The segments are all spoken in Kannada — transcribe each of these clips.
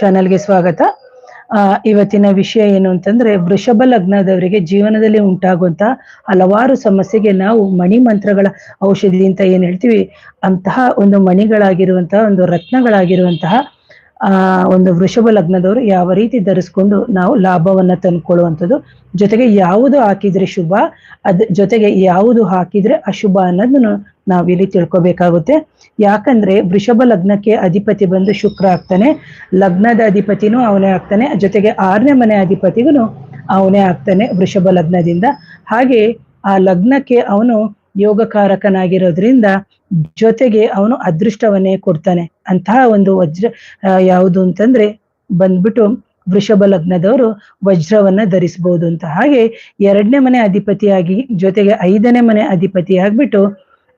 ಚಾನೆಲ್ಗೆ ಸ್ವಾಗತ. ಆ, ಇವತ್ತಿನ ವಿಷಯ ಏನು ಅಂತಂದ್ರೆ, ವೃಷಭ ಲಗ್ನದವರಿಗೆ ಜೀವನದಲ್ಲಿ ಉಂಟಾಗುವಂತಹ ಹಲವಾರು ಸಮಸ್ಯೆಗೆ ನಾವು ಮಣಿ ಮಂತ್ರಗಳ ಔಷಧಿ ಅಂತ ಏನ್ ಹೇಳ್ತೀವಿ, ಅಂತಹ ಒಂದು ಮಣಿಗಳಾಗಿರುವಂತಹ, ಒಂದು ರತ್ನಗಳಾಗಿರುವಂತಹ ಆ, ಒಂದು ವೃಷಭ ಲಗ್ನದವರು ಯಾವ ರೀತಿ ಧರಿಸ್ಕೊಂಡು ನಾವು ಲಾಭವನ್ನ ತಂದ್ಕೊಳ್ಳುವಂಥದ್ದು. ಜೊತೆಗೆ ಯಾವುದು ಹಾಕಿದ್ರೆ ಶುಭ, ಅದ್ ಜೊತೆಗೆ ಯಾವುದು ಹಾಕಿದ್ರೆ ಅಶುಭ ಅನ್ನೋದನ್ನು ನಾವಿಲ್ಲಿ ತಿಳ್ಕೊಬೇಕಾಗುತ್ತೆ. ಯಾಕಂದ್ರೆ ವೃಷಭ ಲಗ್ನಕ್ಕೆ ಅಧಿಪತಿ ಬಂದು ಶುಕ್ರ ಆಗ್ತಾನೆ, ಲಗ್ನದ ಅಧಿಪತಿನೂ ಅವನೇ ಆಗ್ತಾನೆ, ಜೊತೆಗೆ ಆರನೇ ಮನೆ ಅಧಿಪತಿಗೂ ಅವನೇ ಆಗ್ತಾನೆ ವೃಷಭ ಲಗ್ನದಿಂದ. ಹಾಗೆ ಆ ಲಗ್ನಕ್ಕೆ ಅವನು ಯೋಗಕಾರಕನಾಗಿರೋದ್ರಿಂದ ಜೊತೆಗೆ ಅವನು ಅದೃಷ್ಟವನ್ನೇ ಕೊಡ್ತಾನೆ. ಅಂತಹ ಒಂದು ವಜ್ರ ಯಾವುದು ಅಂತಂದ್ರೆ ಬಂದ್ಬಿಟ್ಟು ವೃಷಭ ಲಗ್ನದವರು ವಜ್ರವನ್ನ ಧರಿಸಬಹುದು ಅಂತ. ಹಾಗೆ ಎರಡನೇ ಮನೆ ಅಧಿಪತಿಯಾಗಿ, ಜೊತೆಗೆ ಐದನೇ ಮನೆ ಅಧಿಪತಿ ಆಗ್ಬಿಟ್ಟು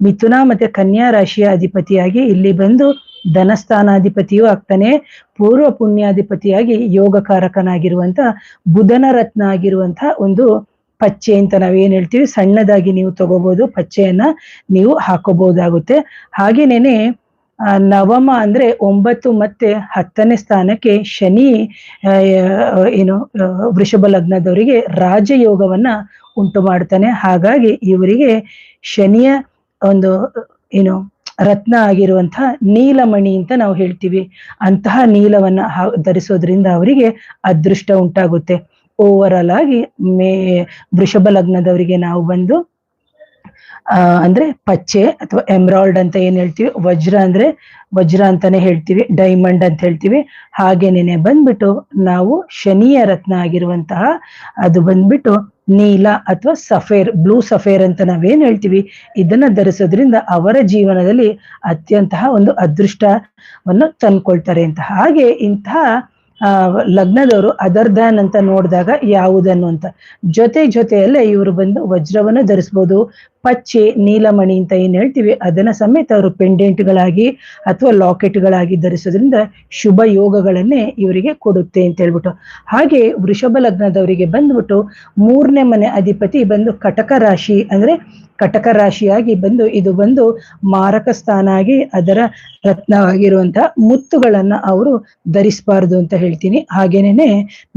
ಮಿಥುನ ಮತ್ತೆ ಕನ್ಯಾ ರಾಶಿಯ ಅಧಿಪತಿಯಾಗಿ ಇಲ್ಲಿ ಬಂದು ಧನಸ್ಥಾನಾಧಿಪತಿಯೂ ಆಗ್ತಾನೆ. ಪೂರ್ವ ಪುಣ್ಯಾಧಿಪತಿಯಾಗಿ ಯೋಗಕಾರಕನಾಗಿರುವಂತ ಬುಧನ ರತ್ನ ಆಗಿರುವಂತಹ ಒಂದು ಪಚ್ಚೆ ಅಂತ ನಾವೇನ್ ಹೇಳ್ತೀವಿ? ಸಣ್ಣದಾಗಿ ನೀವು ತಗೋಬಹುದು ಪಚ್ಚೆಯನ್ನ ನೀವು ಹಾಕೋಬಹುದಾಗುತ್ತೆ. ಹಾಗೇನೇನೆ ನವಮ ಅಂದ್ರೆ ಒಂಬತ್ತು ಮತ್ತೆ ಹತ್ತನೇ ಸ್ಥಾನಕ್ಕೆ ಶನಿ ಏನು ವೃಷಭ ಲಗ್ನದವರಿಗೆ ರಾಜಯೋಗವನ್ನ ಉಂಟು ಮಾಡ್ತಾನೆ. ಹಾಗಾಗಿ ಇವರಿಗೆ ಶನಿಯ ಒಂದು, ಏನು, ರತ್ನ ಆಗಿರುವಂತಹ ನೀಲಮಣಿ ಅಂತ ನಾವು ಹೇಳ್ತೀವಿ. ಅಂತಹ ನೀಲವನ್ನ ಧರಿಸೋದ್ರಿಂದ ಅವರಿಗೆ ಅದೃಷ್ಟ ಉಂಟಾಗುತ್ತೆ. ಓವರ್ ಆಲ್ ಆಗಿ ಮೇ, ವೃಷಭ ಲಗ್ನದವರಿಗೆ ನಾವು ಬಂದು ಅಂದ್ರೆ ಪಚ್ಚೆ ಅಥವಾ ಎಮ್ರಾಲ್ಡ್ ಅಂತ ಏನ್ ಹೇಳ್ತೀವಿ? ವಜ್ರ ಅಂದ್ರೆ, ವಜ್ರ ಅಂತಾನೆ ಹೇಳ್ತೀವಿ ಡೈಮಂಡ್ ಅಂತ ಹೇಳ್ತೀವಿ. ಹಾಗೇನೇನೆ ಬಂದ್ಬಿಟ್ಟು ನಾವು ಶನಿಯ ರತ್ನ ಆಗಿರುವಂತಹ, ಅದು ಬಂದ್ಬಿಟ್ಟು ನೀಲ ಅಥವಾ ಸಫೇರ್ ಬ್ಲೂ ಸಫೇರ್ ಅಂತ ನಾವೇನ್ ಹೇಳ್ತೀವಿ? ಇದನ್ನ ಧರಿಸೋದ್ರಿಂದ ಅವರ ಜೀವನದಲ್ಲಿ ಅತ್ಯಂತ ಒಂದು ಅದೃಷ್ಟವನ್ನು ತಂದ್ಕೊಳ್ತಾರೆ ಅಂತ. ಹಾಗೆ ಇಂತಹ ಲಗ್ನದವರು ಅದರ್ ದ್ಯಾನ್ ಅಂತ ನೋಡಿದಾಗ ಯಾವುದನ್ನು ಅಂತ. ಜೊತೆ ಜೊತೆಯಲ್ಲೇ ಇವರು ಬಂದು ವಜ್ರವನ್ನು ಧರಿಸ್ಬೋದು ಪಚ್ಚೆ, ನೀಲಮಣಿ ಅಂತ ಏನ್ ಹೇಳ್ತೀವಿ, ಅದನ್ನ ಸಮೇತ ಅವರು ಪೆಂಡೆಂಟ್ಗಳಾಗಿ ಅಥವಾ ಲಾಕೆಟ್ಗಳಾಗಿ ಧರಿಸೋದ್ರಿಂದ ಶುಭ ಯೋಗಗಳನ್ನೇ ಇವರಿಗೆ ಕೊಡುತ್ತೆ ಅಂತ ಹೇಳ್ಬಿಟ್ಟು. ಹಾಗೆ ವೃಷಭ ಲಗ್ನದವರಿಗೆ ಬಂದ್ಬಿಟ್ಟು ಮೂರನೇ ಮನೆ ಅಧಿಪತಿ ಬಂದು ಕಟಕ ರಾಶಿ, ಅಂದ್ರೆ ಕಟಕ ರಾಶಿಯಾಗಿ ಬಂದು ಇದು ಬಂದು ಮಾರಕ ಸ್ಥಾನ ಆಗಿ ಅದರ ರತ್ನವಾಗಿರುವಂತಹ ಮುತ್ತುಗಳನ್ನ ಅವರು ಧರಿಸಬಾರ್ದು ಅಂತ ಹೇಳ್ತೀನಿ. ಹಾಗೇನೇನೆ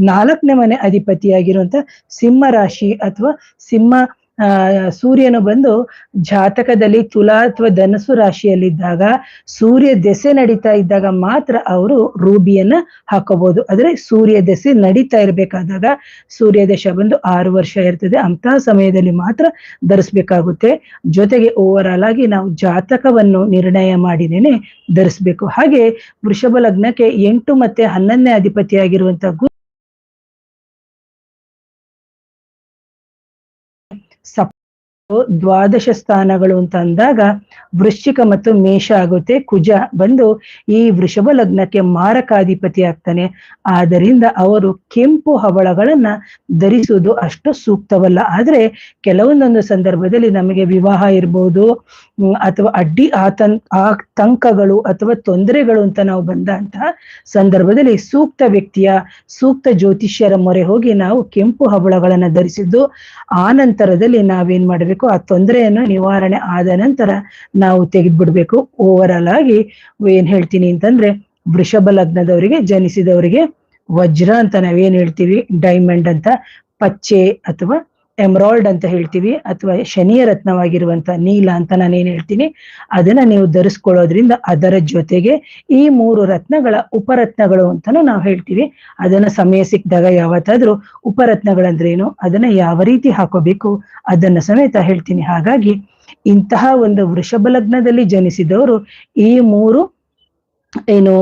ನಾಲ್ಕನೇ ಮನೆ ಅಧಿಪತಿಯಾಗಿರುವಂತ ಸಿಂಹ ರಾಶಿ ಅಥವಾ ಸಿಂಹ ಆ, ಸೂರ್ಯನು ಬಂದು ಜಾತಕದಲ್ಲಿ ತುಲಾ ಅಥವಾ ಧನಸು ರಾಶಿಯಲ್ಲಿದ್ದಾಗ ಸೂರ್ಯ ದೆಸೆ ನಡೀತಾ ಇದ್ದಾಗ ಮಾತ್ರ ಅವರು ರೂಬಿಯನ್ನ ಹಾಕೋಬಹುದು ಅಂದ್ರೆ ಸೂರ್ಯ ದೆಸೆ ನಡೀತಾ ಇರಬೇಕಾದಾಗ ಸೂರ್ಯ ದಶ ಬಂದು ಆರು ವರ್ಷ ಇರ್ತದೆ. ಅಂತಹ ಸಮಯದಲ್ಲಿ ಮಾತ್ರ ಧರಿಸ್ಬೇಕಾಗುತ್ತೆ. ಜೊತೆಗೆ ಓವರ್ ಆಲ್ ಆಗಿ ನಾವು ಜಾತಕವನ್ನು ನಿರ್ಣಯ ಮಾಡಿನೇನೆ ಧರಿಸ್ಬೇಕು. ಹಾಗೆ ವೃಷಭ ಲಗ್ನಕ್ಕೆ ಎಂಟು ಮತ್ತೆ ಹನ್ನೊಂದನೇ ಅಧಿಪತಿಯಾಗಿರುವಂತ ದ್ವಾದಶ ಸ್ಥಾನಗಳು ಅಂತ ಅಂದಾಗ ವೃಶ್ಚಿಕ ಮತ್ತು ಮೇಷ ಆಗುತ್ತೆ, ಕುಜ ಬಂದು ಈ ವೃಷಭ ಲಗ್ನಕ್ಕೆ ಮಾರಕಾಧಿಪತಿ ಆಗ್ತಾನೆ. ಆದ್ದರಿಂದ ಅವರು ಕೆಂಪು ಹವಳಗಳನ್ನ ಧರಿಸುವುದು ಅಷ್ಟು ಸೂಕ್ತವಲ್ಲ. ಆದ್ರೆ ಕೆಲವೊಂದೊಂದು ಸಂದರ್ಭದಲ್ಲಿ ನಮಗೆ ವಿವಾಹ ಇರ್ಬೋದು ಅಥವಾ ಅಡ್ಡಿ ಆತಂ ಆತಂಕಗಳು ಅಥವಾ ತೊಂದರೆಗಳು ಅಂತ ನಾವು ಬಂದಂತಹ ಸಂದರ್ಭದಲ್ಲಿ ಸೂಕ್ತ ವ್ಯಕ್ತಿಯ, ಸೂಕ್ತ ಜ್ಯೋತಿಷ್ಯರ ಮೊರೆ ಹೋಗಿ ನಾವು ಕೆಂಪು ಹವಳಗಳನ್ನ ಧರಿಸಿದ್ದು, ಆ ನಂತರದಲ್ಲಿ ನಾವೇನ್ ಮಾಡಬೇಕು? ಆ ತೊಂದರೆಯನ್ನು ನಿವಾರಣೆ ಆದ ನಂತರ ನಾವು ತೆಗೆದ್ಬಿಡ್ಬೇಕು. ಓವರ್ ಆಲ್ ಆಗಿ ಏನ್ ಹೇಳ್ತೀನಿ ಅಂತಂದ್ರೆ, ವೃಷಭ ಲಗ್ನದವರಿಗೆ ಜನಿಸಿದವರಿಗೆ ವಜ್ರ ಅಂತ ನಾವೇನ್ ಹೇಳ್ತೀವಿ? ಡೈಮಂಡ್ ಅಂತ, ಪಚ್ಚೆ ಅಥವಾ ಎಮ್ರಾಲ್ಡ್ ಅಂತ ಹೇಳ್ತೀವಿ, ಅಥವಾ ಶನಿಯ ರತ್ನವಾಗಿರುವಂತ ನೀಲ ಅಂತ ನಾನು ಏನ್ ಹೇಳ್ತೀನಿ, ಅದನ್ನ ನೀವು ಧರಿಸ್ಕೊಳ್ಳೋದ್ರಿಂದ ಅದರ ಜೊತೆಗೆ ಈ ಮೂರು ರತ್ನಗಳ ಉಪರತ್ನಗಳು ಅಂತಾನು ನಾವು ಹೇಳ್ತೀವಿ. ಅದನ್ನ ಸಮಯ ಸಿಕ್ಕಿದಾಗ ಯಾವತ್ತಾದ್ರೂ ಉಪರತ್ನಗಳಂದ್ರೇನು, ಅದನ್ನ ಯಾವ ರೀತಿ ಹಾಕೋಬೇಕು ಅದನ್ನ ಸಮೇತ ಹೇಳ್ತೀನಿ. ಹಾಗಾಗಿ ಇಂತಹ ಒಂದು ವೃಷಭ ಲಗ್ನದಲ್ಲಿ ಜನಿಸಿದವರು ಈ ಮೂರು ಏನು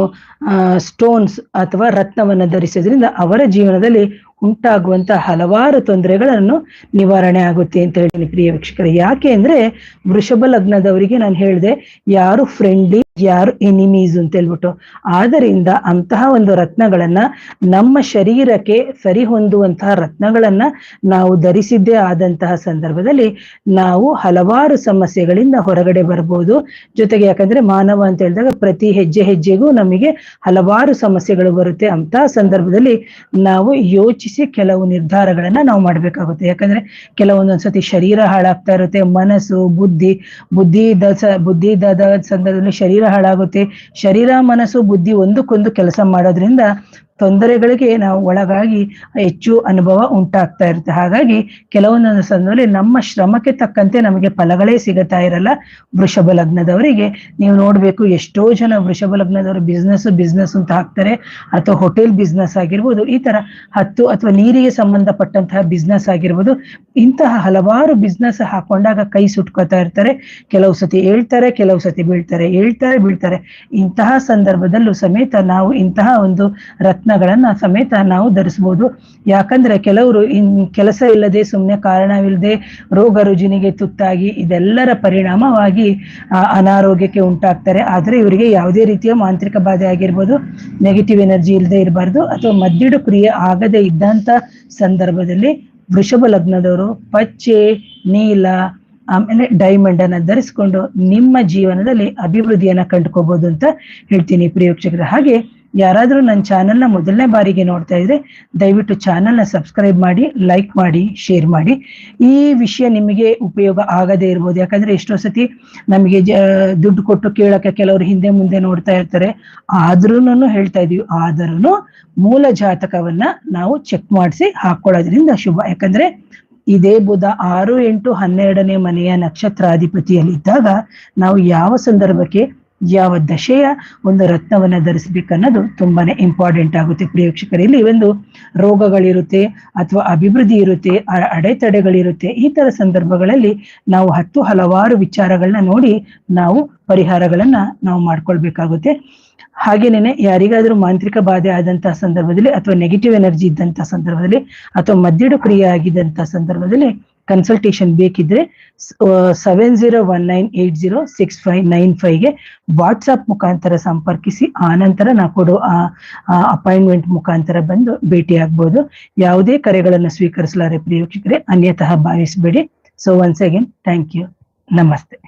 ಸ್ಟೋನ್ಸ್ ಅಥವಾ ರತ್ನವನ್ನ ಧರಿಸೋದ್ರಿಂದ ಅವರ ಜೀವನದಲ್ಲಿ ಉಂಟಾಗುವಂತ ಹಲವಾರು ತೊಂದರೆಗಳನ್ನು ನಿವಾರಣೆ ಆಗುತ್ತೆ ಅಂತ ಹೇಳಿ ಪ್ರಿಯ ವೀಕ್ಷಕರು. ಯಾಕೆ ಅಂದ್ರೆ ವೃಷಭ ಲಗ್ನದವರಿಗೆ ನಾನು ಹೇಳಿದೆ, ಯಾರು ಫ್ರೆಂಡ್ಲಿ ಯಾರು ಎನಿಮೀಸ್ ಅಂತ ಹೇಳ್ಬಿಟ್ಟು. ಆದ್ದರಿಂದ ಅಂತಹ ಒಂದು ರತ್ನಗಳನ್ನ ನಮ್ಮ ಶರೀರಕ್ಕೆ ಸರಿ ಹೊಂದುವಂತಹ ರತ್ನಗಳನ್ನ ನಾವು ಧರಿಸಿದ್ದೇ ಆದಂತಹ ಸಂದರ್ಭದಲ್ಲಿ ನಾವು ಹಲವಾರು ಸಮಸ್ಯೆಗಳಿಂದ ಹೊರಗಡೆ ಬರ್ಬೋದು. ಜೊತೆಗೆ ಯಾಕಂದ್ರೆ ಮಾನವ ಅಂತ ಹೇಳಿದಾಗ ಪ್ರತಿ ಹೆಜ್ಜೆ ಹೆಜ್ಜೆಗೂ ನಮಗೆ ಹಲವಾರು ಸಮಸ್ಯೆಗಳು ಬರುತ್ತೆ. ಅಂತಹ ಸಂದರ್ಭದಲ್ಲಿ ನಾವು ಯೋಚಿಸಿ ಆಲೋಚಿಸಿ ಕೆಲವು ನಿರ್ಧಾರಗಳನ್ನ ನಾವು ಮಾಡ್ಬೇಕಾಗುತ್ತೆ. ಯಾಕಂದ್ರೆ ಕೆಲವೊಂದೊಂದ್ಸತಿ ಶರೀರ ಹಾಳಾಗ್ತಾ ಇರುತ್ತೆ, ಮನಸ್ಸು, ಬುದ್ಧಿ ಬುದ್ಧಿ ಇದ್ದ ಸ ಬುದ್ಧಿ ದದ ಸಂದರ್ಭದಲ್ಲಿ ಶರೀರ ಹಾಳಾಗುತ್ತೆ. ಶರೀರ, ಮನಸ್ಸು, ಬುದ್ಧಿ ಒಂದಕ್ಕೊಂದು ಕೆಲಸ ಮಾಡೋದ್ರಿಂದ ತೊಂದರೆಗಳಿಗೆ ನಾವು ಒಳಗಾಗಿ ಹೆಚ್ಚು ಅನುಭವ ಉಂಟಾಗ್ತಾ ಇರುತ್ತೆ. ಹಾಗಾಗಿ ಕೆಲವೊಂದೊಂದು ಸಂದರ್ಭದಲ್ಲಿ ನಮ್ಮ ಶ್ರಮಕ್ಕೆ ತಕ್ಕಂತೆ ನಮಗೆ ಫಲಗಳೇ ಸಿಗತಾ ಇರಲ್ಲ. ವೃಷಭ ಲಗ್ನದವರಿಗೆ ನೀವು ನೋಡ್ಬೇಕು ಎಷ್ಟೋ ಜನ ವೃಷಭ ಲಗ್ನದವರು ಬಿಸ್ನೆಸ್ ಬಿಸ್ನೆಸ್ ಅಂತ ಹಾಕ್ತಾರೆ. ಅಥವಾ ಹೋಟೆಲ್ ಬಿಸ್ನೆಸ್ ಆಗಿರ್ಬೋದು, ಈ ತರ ಹತ್ತು ಅಥವಾ ನೀರಿಗೆ ಸಂಬಂಧಪಟ್ಟಂತಹ ಬಿಸ್ನೆಸ್ ಆಗಿರ್ಬೋದು, ಇಂತಹ ಹಲವಾರು ಬಿಸ್ನೆಸ್ ಹಾಕೊಂಡಾಗ ಕೈ ಸುಟ್ಕೋತಾ ಇರ್ತಾರೆ. ಕೆಲವು ಸತಿ ಹೇಳ್ತಾರೆ, ಕೆಲವು ಸತಿ ಬೀಳ್ತಾರೆ, ಹೇಳ್ತಾರೆ, ಬೀಳ್ತಾರೆ. ಇಂತಹ ಸಂದರ್ಭದಲ್ಲೂ ಸಮೇತ ನಾವು ಇಂತಹ ಒಂದು ರತ್ನಗಳನ್ನ ಸಮೇತ ನಾವು ಧರಿಸಬಹುದು ಯಾಕಂದ್ರೆ ಕೆಲವರು ಇನ್ ಕೆಲಸ ಇಲ್ಲದೆ ಸುಮ್ಮನೆ ಕಾರಣವಿಲ್ಲದೆ ರೋಗ ರುಜಿನಿಗೆ ತುತ್ತಾಗಿ ಇದೆಲ್ಲರ ಪರಿಣಾಮವಾಗಿ ಅನಾರೋಗ್ಯಕ್ಕೆ ಉಂಟಾಗ್ತಾರೆ. ಆದ್ರೆ ಇವರಿಗೆ ಯಾವುದೇ ರೀತಿಯ ಮಾಂತ್ರಿಕ ಬಾಧೆ ಆಗಿರ್ಬೋದು ನೆಗೆಟಿವ್ ಎನರ್ಜಿ ಇಲ್ಲದೆ ಇರಬಾರ್ದು, ಅಥವಾ ಮದ್ದಿಡು ಕ್ರಿಯೆ ಆಗದೆ ಇದ್ದಂತ ಸಂದರ್ಭದಲ್ಲಿ ವೃಷಭ ಲಗ್ನದವರು ಪಚ್ಚೆ, ನೀಲ ಆಮೇಲೆ ಡೈಮಂಡ್ ಅನ್ನ ಧರಿಸ್ಕೊಂಡು ನಿಮ್ಮ ಜೀವನದಲ್ಲಿ ಅಭಿವೃದ್ಧಿಯನ್ನ ಕಂಡುಕೋಬಹುದು ಅಂತ ಹೇಳ್ತೀನಿ ಪ್ರಿಯೋಕ್ಷಕರ ಹಾಗೆ ಯಾರಾದ್ರೂ ನನ್ನ ಚಾನೆಲ್ನ ಮೊದಲನೇ ಬಾರಿಗೆ ನೋಡ್ತಾ ಇದ್ರೆ ದಯವಿಟ್ಟು ಚಾನೆಲ್ನ ಸಬ್ಸ್ಕ್ರೈಬ್ ಮಾಡಿ, ಲೈಕ್ ಮಾಡಿ, ಶೇರ್ ಮಾಡಿ. ಈ ವಿಷಯ ನಿಮಗೆ ಉಪಯೋಗ ಆಗದೇ ಇರ್ಬೋದು. ಯಾಕಂದ್ರೆ ಎಷ್ಟೋ ಸತಿ ನಮಗೆ ದುಡ್ಡು ಕೊಟ್ಟು ಕೇಳಕ್ಕೆ ಕೆಲವರು ಹಿಂದೆ ಮುಂದೆ ನೋಡ್ತಾ ಇರ್ತಾರೆ. ಆದ್ರೂ ಹೇಳ್ತಾ ಇದೀವಿ. ಆದರೂ ಮೂಲ ಜಾತಕವನ್ನ ನಾವು ಚೆಕ್ ಮಾಡಿಸಿ ಹಾಕೊಳ್ಳೋದ್ರಿಂದ ಶುಭ. ಯಾಕಂದ್ರೆ ಇದೇ ಬುಧ ಆರು ಎಂಟು ಹನ್ನೆರಡನೇ ಮನೆಯ ನಕ್ಷತ್ರಾಧಿಪತಿಯಲ್ಲಿದ್ದಾಗ ನಾವು ಯಾವ ಸಂದರ್ಭಕ್ಕೆ ಯಾವ ದಶೆಯ ಒಂದು ರತ್ನವನ್ನ ಧರಿಸ್ಬೇಕನ್ನೋದು ತುಂಬಾನೇ ಇಂಪಾರ್ಟೆಂಟ್ ಆಗುತ್ತೆ ಪ್ರಿಯ ವೀಕ್ಷಕರೇ ಇಲ್ಲಿ ಒಂದು ರೋಗಗಳಿರುತ್ತೆ ಅಥವಾ ಅಭಿವೃದ್ಧಿ ಇರುತ್ತೆ ಅಡೆತಡೆಗಳಿರುತ್ತೆ, ಈ ತರ ಸಂದರ್ಭಗಳಲ್ಲಿ ನಾವು ಹತ್ತು ಹಲವಾರು ವಿಚಾರಗಳನ್ನ ನೋಡಿ ನಾವು ಪರಿಹಾರಗಳನ್ನ ನಾವು ಮಾಡ್ಕೊಳ್ಬೇಕಾಗುತ್ತೆ. ಹಾಗೇನೇನೆ ಯಾರಿಗಾದ್ರೂ ಮಾಂತ್ರಿಕ ಬಾಧೆ ಆದಂತಹ ಸಂದರ್ಭದಲ್ಲಿ ಅಥವಾ ನೆಗೆಟಿವ್ ಎನರ್ಜಿ ಇದ್ದಂತಹ ಸಂದರ್ಭದಲ್ಲಿ ಅಥವಾ ಮದ್ದಿಡು ಕ್ರಿಯೆ ಆಗಿದ್ದಂತಹ ಸಂದರ್ಭದಲ್ಲಿ ಕನ್ಸಲ್ಟೇಷನ್ ಬೇಕಿದ್ರೆ seven zero one nine eight zero six five nine ಫೈವ್ಗೆ WhatsApp ಮುಖಾಂತರ ಸಂಪರ್ಕಿಸಿ ಆನಂತರ ನಾ ಕೊಡೋ ಅಪಾಯಿಂಟ್ಮೆಂಟ್ ಮುಖಾಂತರ ಬಂದು ಭೇಟಿ ಆಗ್ಬೋದು. ಯಾವುದೇ ಕರೆಗಳನ್ನು ಸ್ವೀಕರಿಸಲಾರೆ ಪ್ರಿಯ ಅನ್ಯತಃ ಭಾವಿಸಬೇಡಿ. So once again thank you ನಮಸ್ತೆ.